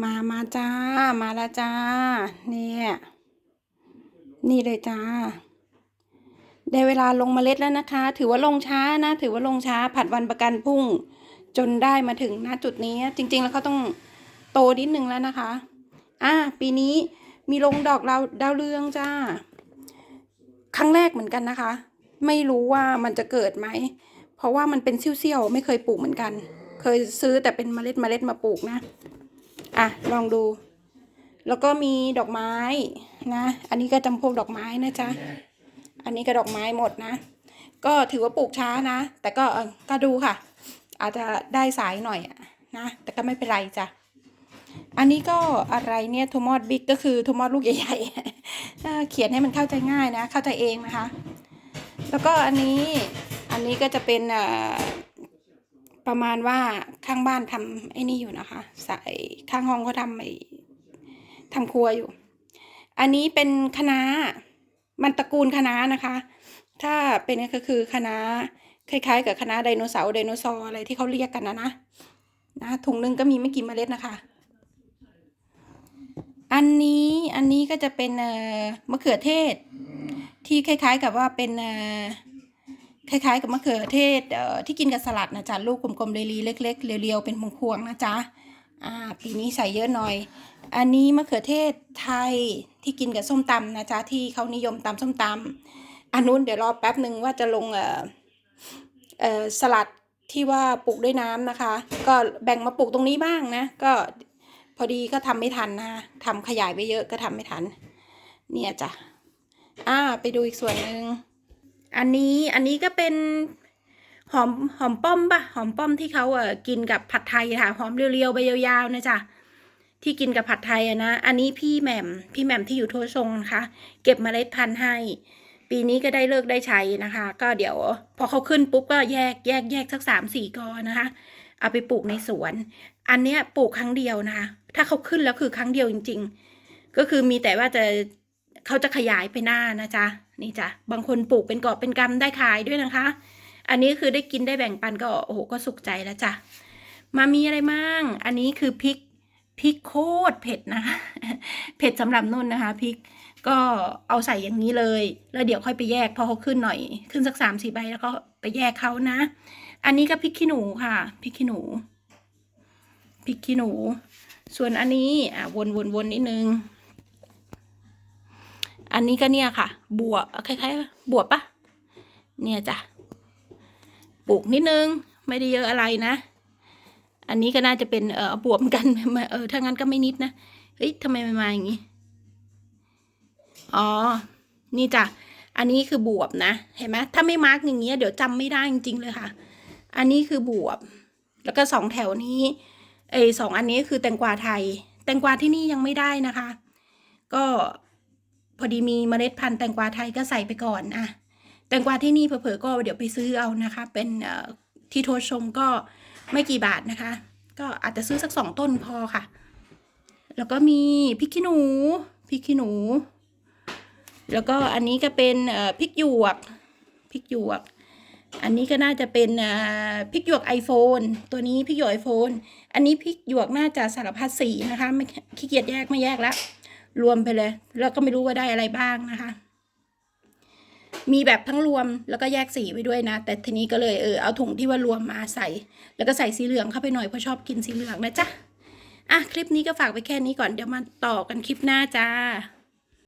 มามาจ้า มาล้วจ้า เนี่ย นี่เลยจ้า ได้เวลาลงเมล็ดแล้วนะคะ ถือว่าลงช้านะ ถือว่าลงช้า ผัดวันประกันพรุ่ง จนได้มาถึงณจุดนี้ จริง ๆ แล้วเขาต้องโตนิดนึงแล้วนะคะ อะปีนี้มีลงดอกดาวดาวเรืองจ้า ครั้งแรกเหมือนกันนะคะ ไม่รู้ว่ามันจะเกิดไหม เพราะว่ามันเป็นเซี่ยวๆ ไม่เคยปลูกเหมือนกัน เคยซื้อแต่เป็นเมล็ดเมล็ดมาปลูกนะ อะลองดู แล้วก็มีดอกไม้นะ อันนี้ก็จำพวกดอกไม้นะจ๊ะ อันนี้ก็ดอกไม้หมดนะ ก็ถือว่าปลูกช้านะ แต่ก็ก็ดูค่ะ อาจจะได้สายหน่อยนะ แต่ก็ไม่เป็นไรจ้ะ อันนี้ก็อะไรเนี่ยโทมอดบิ๊กก็คือโทมอดลูกใหญ่ๆ เขียนให้มันเข้าใจง่ายนะ เข้าใจเองนะคะ แล้วก็อันนี้ อันนี้ก็จะเป็นอ่อ ประมาณว่าข้างบ้านทำไอ้นี่อยู่นะคะ ใส่ข้างห้องเขาทำไอ้ทำครัวอยู่ อันนี้เป็นคณะมันตระกูลคณะนะคะ ถ้าเป็นก็คือคณะคล้ายๆ กับคณะไดโนเสาร์ไดโนเสาร์อะไรที่เขาเรียกกันนะนะนะถุงนึงก็มีไม่กี่เมล็ดนะคะ อันนี้อันนี้ก็จะเป็นเอ่อมะเขือเทศ ที่คล้ายๆกับว่าเป็นเอ่อ คล้ายๆกับมะเขือเทศเที่กินกับสลัดนะจ๊ะลูกกลมๆเรีๆเล็กๆเรียวๆเป็นพวงๆนะจ๊ะอ่าปีนี้ใส่เยอะหน่อย อันนี้มะเขือเทศไทยที่กินกับส้มตำนะจ๊ะที่เขานิยมตำส้มตำอันนู้นเดี๋ยวรอแป๊บหนึ่งว่าจะลงเอ่อเอ่อสลัดที่ว่าปลูกด้วยน้ำนะคะ ก็แบ่งมาปลูกตรงนี้บ้างนะ ก็พอดีก็ทำไม่ทันนะทำขยายไปเยอะก็ทำไม่ทัน เนี่ยจ้ะอ่าไปดูอีกส่วนหนึ่ง อันนี้อันนี้ก็เป็นหอมหอมป้อมปะหอมป้อมที่เขาเอ่อกินกับผัดไทยค่ะหอมเรียวๆใบยาวๆนะจ๊ะที่กินกับผัดไทยอะนะ อันนี้พี่แหม่มพี่แหม่มที่อยู่โทชงนะคะ เก็บมเมล็ดพันธุ์ให้ ปีนี้ก็ได้เลิกได้ใช้นะคะ ก็เดี๋ยวพอเขาขึ้นปุ๊บก็แยกแยกแยกสักสามสี่กอนะคะ เอาไปปลูกในสวน อันเนี้ยปลูกครั้งเดียวนะคะ ถ้าเขาขึ้นแล้วคือครั้งเดียวจริง ๆ ก็คือมีแต่ว่าจะ เขาจะขยายไปหน้านะจ๊ะนี่จ้ะบางคนปลูกเป็นกอบเป็นกำได้ขายด้วยนะคะ อันนี้คือได้กินได้แบ่งปันก็โอ้โหก็สุขใจแล้วจ้ะมามีอะไรมั่งอันนี้คือพริกพริกโคตรเผ็ดนะคะเผ็ดสำหรับนุ่นนะคะพริกก็เอาใส่อย่างนี้เลย แล้วเดี๋ยวค่อยไปแยกพอเขาขึ้นหน่อย ขึ้นสักสามสี่ใบแล้วก็ไปแยกเขานะ อันนี้ก็พริกขี้หนูค่ะพริกขี้หนูพริกขี้หนู ส่วนอันนี้อะวนวนวนนิดนึง อันนี้ก็เนี่ยค่ะบวบคล้ายๆบวบปะเนี่ยจ้ะ ปลูกนิดนึง ไม่ได้เยอะอะไรนะ อันนี้ก็น่าจะเป็นเออบวบเหมือนกัน เออ ถ้างั้นก็ไม่นิดนะ เฮ้ยทำไมมันมาอย่างนี้ อ๋อ นี่จ้ะ อันนี้คือบวบนะ เห็นไหมถ้าไม่มาร์กอย่างเงี้ยเดี๋ยวจำไม่ได้จริงๆเลยค่ะ อันนี้คือบวบ แล้วก็สองแถวนี้ เอสองอันนี้คือแตงกวาไทย แตงกวาที่นี่ยังไม่ได้นะคะ ก็ อดีมีเมล็ดพันธุ์แตงกวาไทยก็ใส่ไปก่อนอะแตงกวาที่นี่เผลอๆก็เดี๋ยวไปซื้อเอานะคะ เป็นที่โทรชมก็ไม่กี่บาทนะคะ ก็อาจจะซื้อสักสองต้นพอค่ะ แล้วก็มีพริกขี้หนูพริกขี้หนู แล้วก็อันนี้ก็เป็นพริกหยวกพริกหยวก อันนี้ก็น่าจะเป็นพริกหยวก iPhone ตัวนี้พริกหยวก iPhone อันนี้พริกหยวกน่าจะสารพัดสีนะคะไม่ขี้เกียจแยกไม่แยกแล้ว รวมไปเลย แล้วก็ไม่รู้ว่าได้อะไรบ้างนะคะ มีแบบทั้งรวมแล้วก็แยกสีไว้ด้วยนะ แต่ทีนี้ก็เลยเออเอาถุงที่ว่ารวมมาใส่ แล้วก็ใส่สีเหลืองเข้าไปหน่อยเพราะชอบกินสีเหลืองนะจ๊ะอะคลิปนี้ก็ฝากไปแค่นี้ก่อนเดี๋ยวมาต่อกันคลิปหน้าจ้า